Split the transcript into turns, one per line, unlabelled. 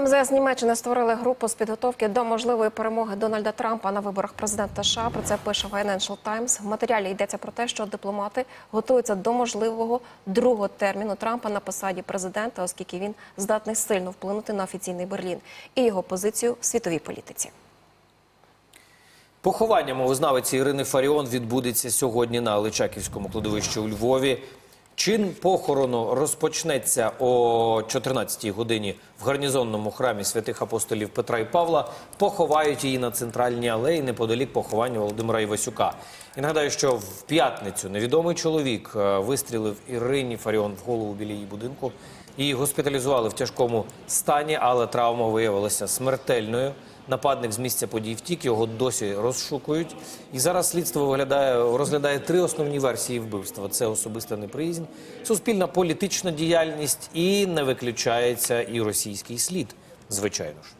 МЗС Німеччини створили групу з підготовки до можливої перемоги Дональда Трампа на виборах президента США. Про це пише Financial Times. В матеріалі йдеться про те, що дипломати готуються до можливого другого терміну Трампа на посаді президента, оскільки він здатний сильно вплинути на офіційний Берлін і його позицію в світовій політиці.
Поховання мовознавиці Ірини Фаріон відбудеться сьогодні на Личаківському кладовищі у Львові. Чин похорону розпочнеться о 14-й годині в гарнізонному храмі святих апостолів Петра і Павла. Поховають її на центральній алеї неподалік поховання Володимира Івасюка. І нагадаю, що в п'ятницю невідомий чоловік е, вистрілив Ірині Фаріон в голову біля її будинку. Її госпіталізували в тяжкому стані, але травма виявилася смертельною. Нападник з місця подій втік, його досі розшукують. І зараз слідство виглядає, розглядає три основні версії вбивства: це особиста неприязнь, суспільна політична діяльність і не виключається і російський слід, звичайно ж.